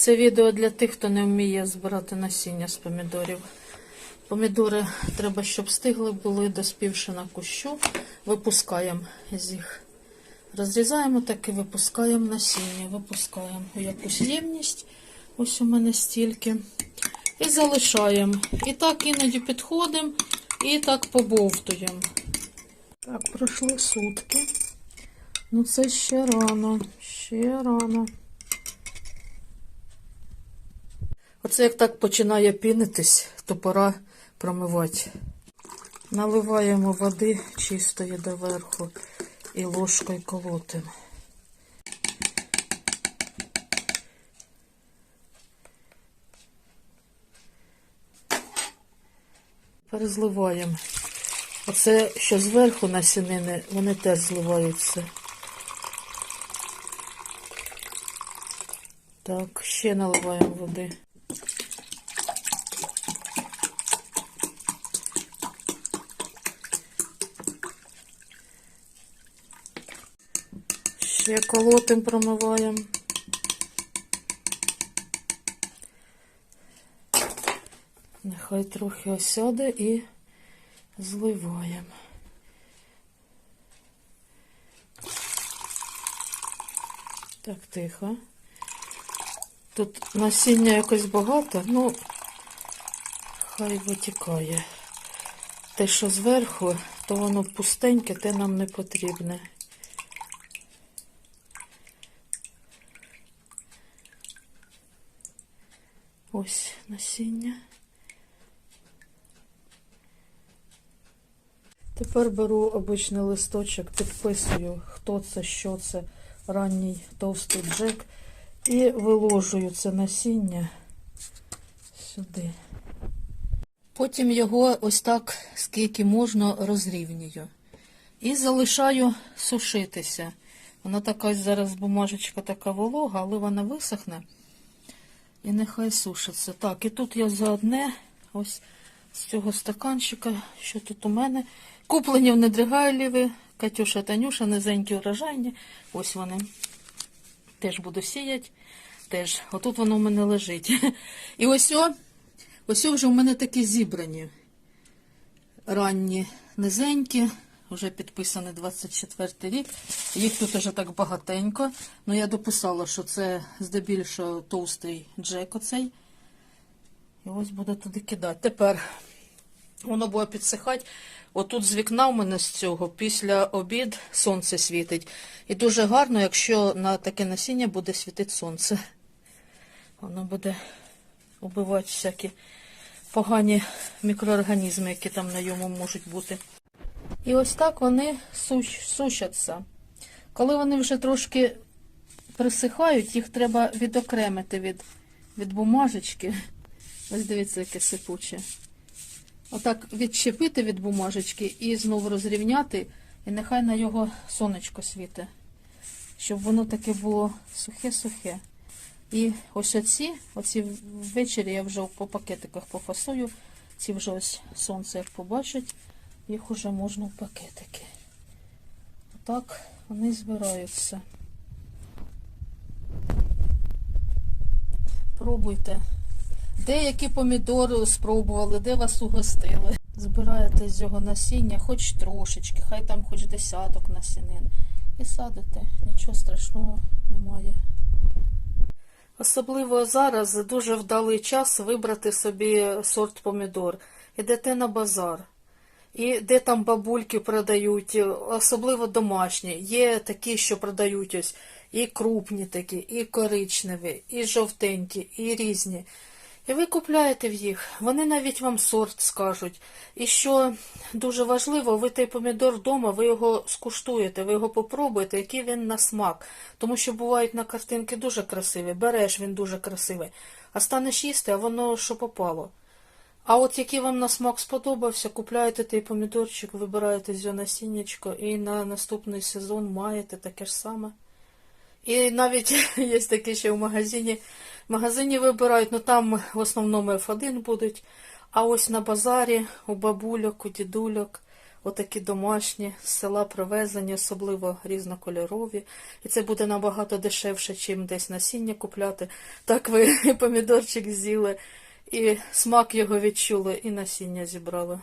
Це відео для тих, хто не вміє збирати насіння з помідорів. Помідори треба, щоб стигли були, доспівши на кущу. Випускаємо з їх. Розрізаємо так і випускаємо насіння. Випускаємо якусь ємність. Ось у мене стільки. І залишаємо. І так іноді підходимо, і так побовтуємо. Так, пройшли сутки. Ну це ще рано, ще рано. Оце як так починає пінитись, то пора промивати. Наливаємо води чистої доверху і ложкою колотимо. Перезливаємо. Оце, що зверху насінини, вони теж зливаються. Так, ще наливаємо води. Ще колотим промиваємо. Нехай трохи осяде і зливаємо. Так, тихо. Тут насіння якось багато, ну хай витікає. Те, що зверху, то воно пустеньке, те нам не потрібне. Ось насіння. Тепер беру обичний листочок, підписую, хто це, що це, ранній товстий джек. І виложую це насіння сюди. Потім його ось так, скільки можна, розрівнюю. І залишаю сушитися. Вона така зараз бумажечка така волога, але вона висохне. І нехай сушиться. Так, і тут я за одне, ось з цього стаканчика, що тут у мене. Куплені в Недригайліві, Катюша Танюша, низенькі урожайні. Ось вони. Теж буду сіяти. Теж, отут воно в мене лежить. І ось о, ось о вже в мене такі зібрані. Ранні низенькі, вже підписаний 24 рік. Їх тут вже так багатенько. Ну я дописала, що це здебільшого товстий джек оцей. І ось буду туди кидати. Тепер воно буде підсихати. Отут з вікна у мене з цього після обід сонце світить. І дуже гарно, якщо на таке насіння буде світити сонце. Воно буде убивати всякі погані мікроорганізми, які там на ньому можуть бути. І ось так вони суш, сушаться. Коли вони вже трошки присихають, їх треба відокремити від, від бумажечки. Ось дивіться, яке сипуче. Отак відчепити від бумажечки і знову розрівняти, і нехай на його сонечко світе, щоб воно таке було сухе-сухе. І ось оці, оці ввечері я вже по пакетиках пофасую. Ці вже ось сонце як побачить, їх уже можна в пакетики. Отак вони збираються. Пробуйте. Деякі помідори спробували, де вас угостили. Збираєте з його насіння хоч трошечки, хай там хоч десяток насінин. І садите, нічого страшного немає. Особливо зараз дуже вдалий час вибрати собі сорт помідор. Ідете на базар. І де там бабульки продають, особливо домашні. Є такі, що продають ось і крупні такі, і коричневі, і жовтенькі, і різні. І ви купляєте в їх, вони навіть вам сорт скажуть. І що дуже важливо, ви той помідор вдома, ви його скуштуєте, ви його попробуєте, який він на смак. Тому що бувають на картинки дуже красиві, береш він дуже красивий, а станеш їсти, а воно що попало. А от який вам на смак сподобався, купляєте той помідорчик, вибираєте з його насіннячко і на наступний сезон маєте таке ж саме. І навіть є такі, що в магазині, магазині вибирають, ну там в основному F1 будуть. А ось на базарі у бабульок, у дідульок, отакі домашні, з села привезені, особливо різнокольорові. І це буде набагато дешевше, чим десь насіння купляти. Так ви помідорчик з'їли, і смак його відчули, і насіння зібрали.